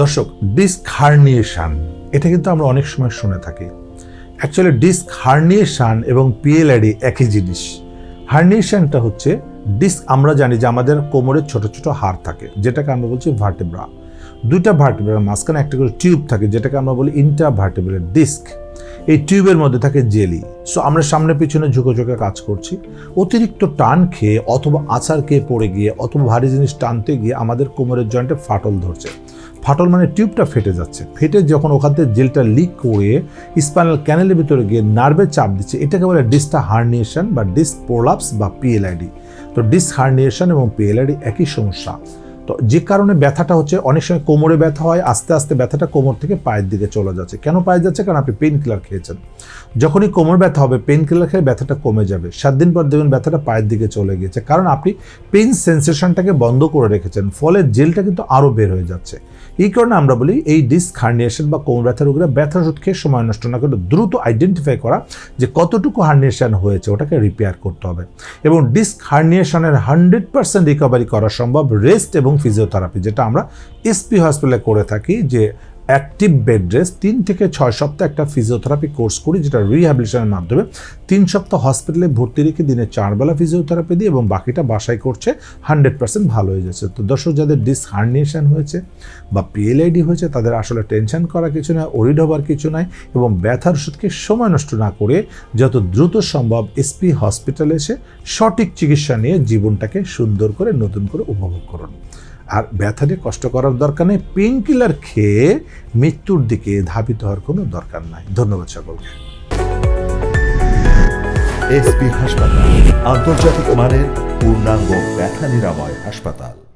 দর্শক disk herniation এটা কিন্তু আমরা অনেক সময় শুনে থাকি। অ্যাকচুয়ালি ডিস্ক হার্নিয়েশন এবং পিএলআইডি একই জিনিস। হার্নিয়েশনটা হচ্ছে ডিস্ক আমরা জানি যে আমাদের কোমরের ছোট ছোট হাড় থাকে, যেটাকে আমরা বলছি ভার্টেব্রা দুইটা ভার্টেব্রার মাঝখানে একটা করে টিউব থাকে, যেটাকে আমরা বলি ইন্টা ভার্টেব্রাল ডিস্ক এই টিউবের মধ্যে থাকে জেলি সো আমরা সামনে পিছনে ঝুঁকে ঝুঁকে কাজ করছি। অতিরিক্ত টান খেয়ে অথবা আছাড় খেয়ে পড়ে গিয়ে অথবা ভারী জিনিস টানতে গিয়ে আমাদের কোমরের জয়েন্টে ফাটল ধরছে। ফাটল মানে টিউবটা ফেটে যাচ্ছে। ফেটে যখন ওখান থেকে জেলটা লিক করে স্পাইনাল ক্যানেলের ভিতরে গিয়ে নার্ভে চাপ দিচ্ছে, এটাকে বলে ডিসটা হার্নিয়েশন বা ডিস্ক প্রোলাপস বা পিএলআইডি তো ডিস্ক হার্নিয়েশন এবং পিএলআইডি একই সমস্যা। তো যে কারণে ব্যথাটা হচ্ছে, অনেক সময় কোমরে ব্যথা হয়, আস্তে আস্তে ব্যথাটা কোমর থেকে পায়ের দিকে চলে যাচ্ছে। কেন পায়ে যাচ্ছে? কারণ আপনি পেন কিলার খেয়েছেন। যখনই কোমর ব্যথা হবে পেন কিলার খেয়ে ব্যথাটা কমে যাবে। সাত দিন পর দেখবেন ব্যথাটা পায়ের দিকে চলে গিয়েছে। কারণ আপনি পেন সেন্সেশনটাকে বন্ধ করে রেখেছেন, ফলে জেলটা কিন্তু আরও বের হয়ে যাচ্ছে। এই কারণে আমরা বলি, এই ডিস্ক হার্নিয়েশন বা কোমর ব্যথা রোগীরা ব্যথা ওষুধ খেয়ে সময় নষ্ট না করে দ্রুত আইডেন্টিফাই করা যে কতটুকু হার্নিয়েশন হয়েছে, ওটাকে রিপেয়ার করতে হবে। এবং ডিস্ক হার্নিয়েশনের হান্ড্রেড পার্সেন্ট রিকভারি করা সম্ভব। রেস্ট এবং ফিজিওথেরাপি যেটা আমরা এসপি হসপিটালে করে থাকি যে অ্যাক্টিভ বেড রেস্ট তিন থেকে ছয় সপ্তাহ একটা ফিজিওথেরাপি কোর্স করি, যেটা রিহ্যাবিলিটেশনের মাধ্যমে। তিন সপ্তাহ হসপিটালে ভর্তি রেখে দিনে চারবেলা ফিজিওথেরাপি দিই এবং বাকিটা বাসায় করছে হান্ড্রেড পার্সেন্ট ভালো হয়ে যাচ্ছে। তো দর্শক, যাদের ডিস হার্নিয়েশন হয়েছে বা পিএলআইডি হয়েছে, তাদের আসলে টেনশন করা কিছু নয় ওরিড হবার কিছু নয় এবং ব্যথার ওষুধকে সময় নষ্ট না করে যত দ্রুত সম্ভব এসপি হসপিটালে এসে সঠিক চিকিৎসা নিয়ে জীবনটাকে সুন্দর করে, নতুন করে উপভোগ করুন। আর ব্যথা নিয়ে কষ্ট করার দরকার নেই পেন কিলার খেয়ে মৃত্যুর দিকে ধাবিত হওয়ার কোনো দরকার নাই। ধন্যবাদ সকলকে। এসপি হাসপাতাল, আন্তর্জাতিক মানের পূর্ণাঙ্গ ব্যথা নিরাময় হাসপাতাল।